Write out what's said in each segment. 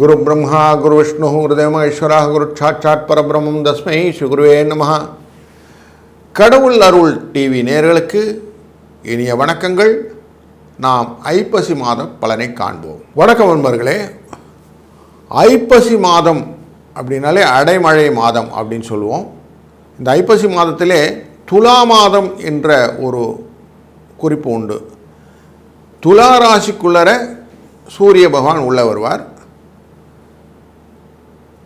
குரு பிரம்மா குரு விஷ்ணு குருதேவ ஈஸ்வரா குரு சாட்சாத் பரபிரம்மம் தஸ்மை ஸ்ரீகுருவே நம கடவுள் அருள் டிவி நேர்களுக்கு இனிய வணக்கங்கள். நாம் ஐப்பசி மாதம் பலனை காண்போம். வணக்கம் நண்பர்களே. ஐப்பசி மாதம் அப்படின்னாலே அடைமழை மாதம் அப்படின்னு சொல்லுவோம். இந்த ஐப்பசி மாதத்திலே துலா மாதம் என்ற ஒரு குறிப்பு உண்டு. துலா ராசிக்குள்ளர சூரிய பகவான் உள்ள வருவார்.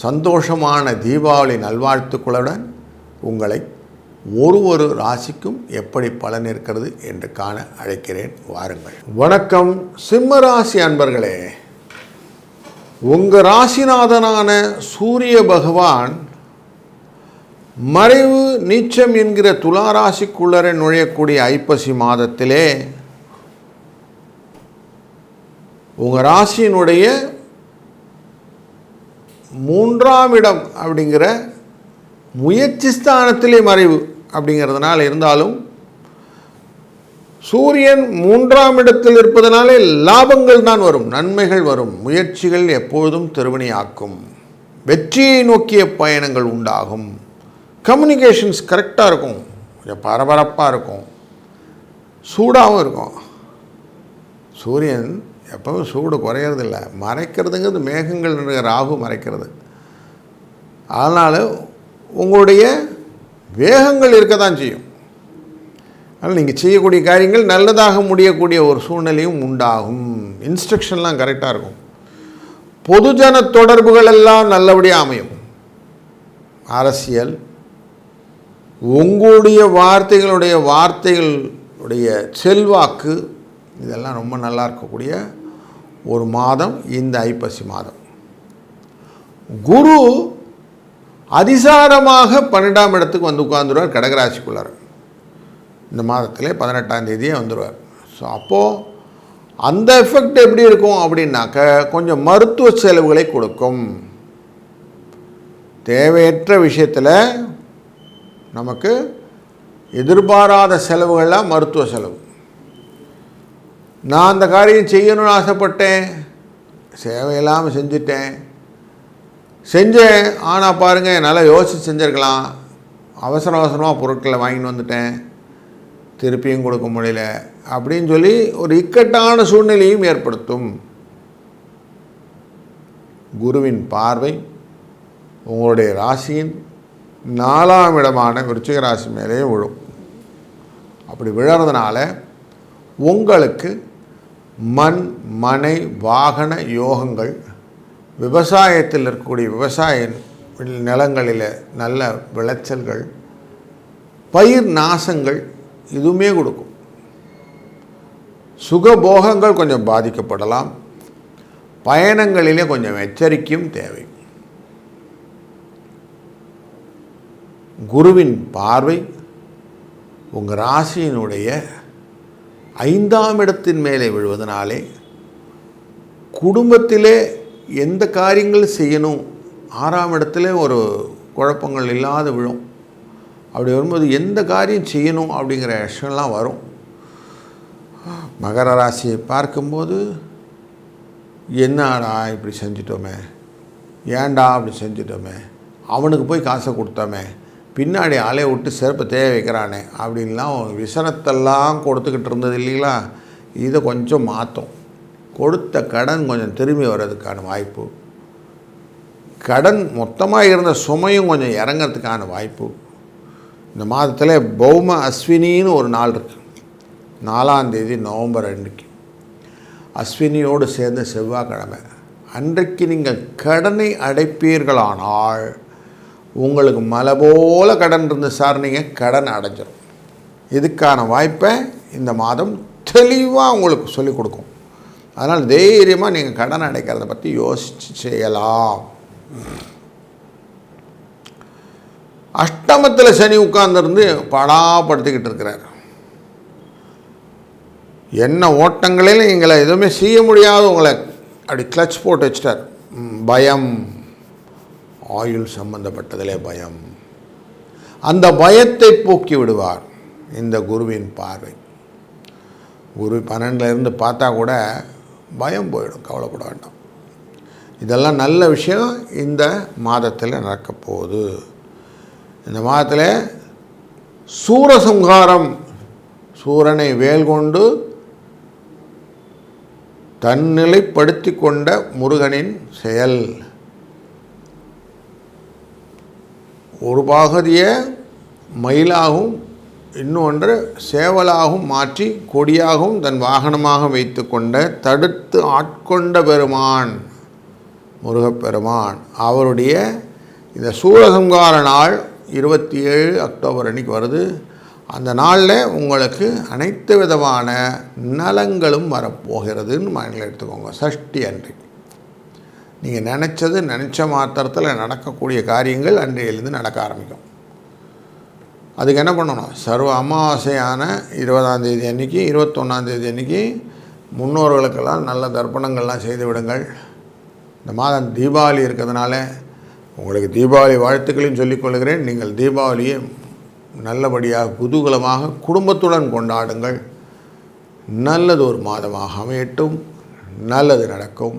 சந்தோஷமான தீபாவளி நல்வாழ்த்துக்களுடன் உங்களை ஒரு ஒரு ராசிக்கும் எப்படி பலன் இருக்கிறது என்று காண அழைக்கிறேன். வாருங்கள். வணக்கம். சிம்ம ராசி அன்பர்களே உங்கள் ராசிநாதனான சூரிய பகவான் மறைவு நீச்சம் என்கிற துளாராசிக்குள்ளரை நுழையக்கூடிய ஐப்பசி மாதத்திலே உங்கள் ராசியினுடைய மூன்றாம் இடம் அப்படிங்கிற முயற்சி ஸ்தானத்திலே மறைவு அப்படிங்கிறதுனால இருந்தாலும் சூரியன் மூன்றாம் இடத்தில் இருப்பதனாலே லாபங்கள் தான் வரும் நன்மைகள் வரும் முயற்சிகள் எப்பொழுதும் திருவினையாக்கும் வெற்றியை நோக்கிய பயணங்கள் உண்டாகும். கம்யூனிகேஷன்ஸ் கரெக்டாக இருக்கும் கொஞ்சம் பரபரப்பாக இருக்கும். சூடாகவும் இருக்கும். சூரியன் எப்பவும் சூடு குறையறதில்ல. மறைக்கிறதுங்கிறது மேகங்கள் ராகு மறைக்கிறது. அதனால் உங்களுடைய வேகங்கள் இருக்க தான் செய்யும். அதனால் நீங்கள் செய்யக்கூடிய காரியங்கள் நல்லதாக முடியக்கூடிய ஒரு சூழ்நிலையும் உண்டாகும். இன்ஸ்ட்ரக்ஷன்லாம் கரெக்டாக இருக்கும். பொதுஜன தொடர்புகள் எல்லாம் நல்லபடியாக அமையும். அரசியல் உங்களுடைய வார்த்தைகளுடைய வார்த்தைகளுடைய செல்வாக்கு இதெல்லாம் ரொம்ப நல்லா இருக்கக்கூடிய ஒரு மாதம் இந்த ஐப்பசி மாதம். குரு அதிசாரமாக பன்னெண்டாம் இடத்துக்கு வந்து உட்காந்துருவார் கடகராசிக்குள்ளார். இந்த மாதத்திலே பதினெட்டாம் தேதியே வந்துடுவார் ஸோ அப்போது அந்த எஃபெக்ட் எப்படி இருக்கும் அப்படின்னாக்க கொஞ்சம் மருத்துவ செலவுகளை கொடுக்கும். தேவையற்ற விஷயத்தில் நமக்கு எதிர்பாராத செலவுகள்லாம் மருத்துவ செலவு. நான் அந்த காரியம் செய்யணும்னு ஆசைப்பட்டேன். சேவையில்லாமல் செஞ்சுட்டேன். செஞ்சேன். ஆனால் பாருங்கள் என்னால் யோசித்து செஞ்சுருக்கலாம். அவசர அவசரமாக பொருட்களை வாங்கிட்டு வந்துட்டேன். திருப்பியும் கொடுக்க முடியல. அப்படின்னு சொல்லி ஒரு இக்கட்டான சூழ்நிலையும் ஏற்படுத்தும். குருவின் பார்வை உங்களுடைய ராசியின் நாலாம் இடமான விருச்சிக ராசி மேலேயே விழும். அப்படி விழறதுனால உங்களுக்கு மண் மனை வாகன யோகங்கள் விவசாயத்தில் இருக்கக்கூடிய விவசாய நிலங்களில் நல்ல விளைச்சல்கள் பயிர் நாசங்கள் இதுவுமே கொடுக்கும். சுகபோகங்கள் கொஞ்சம் பாதிக்கப்படலாம். பயணங்களிலே கொஞ்சம் எச்சரிக்கையும் தேவை. குருவின் பார்வை உங்கள் ராசியினுடைய ஐந்தாம் இடத்தின் மேலே விழுவதனாலே குடும்பத்திலே எந்த காரியங்கள் செய்யணும் ஆறாம் இடத்துல ஒரு குழப்பங்கள் இல்லாத விழும். அப்படி வரும்போது எந்த காரியம் செய்யணும் அப்படிங்கிற விஷயம்லாம் வரும். மகர ராசியை பார்க்கும்போது என்னடா இப்படி செஞ்சிட்டோமே? ஏன்டா அப்படி செஞ்சிட்டோமே? அவனுக்கு போய் காசை கொடுத்தோமே? பின்னாடி ஆளே விட்டு செருப்பை தேவை வைக்கிறானே அப்படின்லாம் விசனத்தெல்லாம் கொடுத்துக்கிட்டு இருந்தது இல்லைங்களா? இதை கொஞ்சம் மாற்றும் கொடுத்த கடன் கொஞ்சம் திரும்பி வர்றதுக்கான வாய்ப்பு. கடன் மொத்தமாக இருந்த சுமையும் கொஞ்சம் இறங்கிறதுக்கான வாய்ப்பு. இந்த மாதத்தில் பௌம அஸ்வினின்னு ஒரு நாள் இருக்குது நாலாந்தேதி நவம்பர் அன்றைக்கு அஸ்வினியோடு சேர்ந்த செவ்வாய்க்கிழமை. அன்றைக்கு நீங்கள் கடனை அடைப்பீர்களானால் உங்களுக்கு மலை போல் கடன் இருந்து சார் நீங்கள் கடன் அடைஞ்சிடும் இதுக்கான வாய்ப்பை இந்த மாதம் தெளிவாக உங்களுக்கு சொல்லிக் கொடுக்கும். அதனால் தைரியமாக நீங்கள் கடன் அடைக்கிறத பற்றி யோசித்து செய்யலாம். அஷ்டமத்தில் சனி உட்கார்ந்துருந்து படாப்படுத்திக்கிட்டு இருக்கிறார். என்ன ஓட்டங்களில் எங்களை எதுவுமே செய்ய முடியாத உங்களை அப்படி கிளச் போட்டு வச்சிட்டார். பயம் ஆயுள் சம்பந்தப்பட்டதிலே பயம். அந்த பயத்தை போக்கி விடுவார் இந்த குருவின் பார்வை. குரு பன்னெண்டுல இருந்து பார்த்தா கூட பயம் போயிடும் கவலைப்பட வேண்டாம். இதெல்லாம் நல்ல விஷயம் இந்த மாதத்தில் நடக்கப் போகுது. இந்த மாதத்தில் சூரசம்ஹாரம் சூரனை வேல் கொண்டு தன்னிலைப்படுத்தி கொண்ட முருகனின் செயல். ஒரு பகுதியை மயிலாகவும் இன்னொன்று சேவலாகவும் மாற்றி கொடியாகவும் தன் வாகனமாக வைத்து கொண்ட தடுத்து ஆட்கொண்ட பெருமான் முருகப்பெருமான். அவருடைய இந்த சூரசம்ஹார நாள் இருபத்தி ஏழு அக்டோபர் அன்னைக்கு வருது. அந்த நாளில் உங்களுக்கு அனைத்து விதமான நலங்களும் வரப்போகிறதுன்னு மனதில் எடுத்துக்கோங்க. சஷ்டி அன்றைக்கு. நீங்கள் நினச்சது நினச்ச மாத்திரத்தில் நடக்கக்கூடிய காரியங்கள் அன்றையிலேருந்து நடக்க ஆரம்பிக்கும். அதுக்கு என்ன பண்ணணும்? சர்வ அமாவாசையான இருபதாந்தேதி அன்றைக்கி அன்னைக்கு இருபத்தொன்னாம் தேதி அன்னைக்கு முன்னோர்களுக்கெல்லாம் நல்ல தர்ப்பணங்கள்லாம் செய்து விடுங்கள். இந்த மாதம் தீபாவளி இருக்கிறதுனால உங்களுக்கு தீபாவளி வாழ்த்துக்களையும் சொல்லிக்கொள்கிறேன் நீங்கள் தீபாவளியை நல்லபடியாக குதூகலமாக குடும்பத்துடன் கொண்டாடுங்கள். நல்லது ஒரு மாதமாக அமையட்டும். நல்லது நடக்கும்.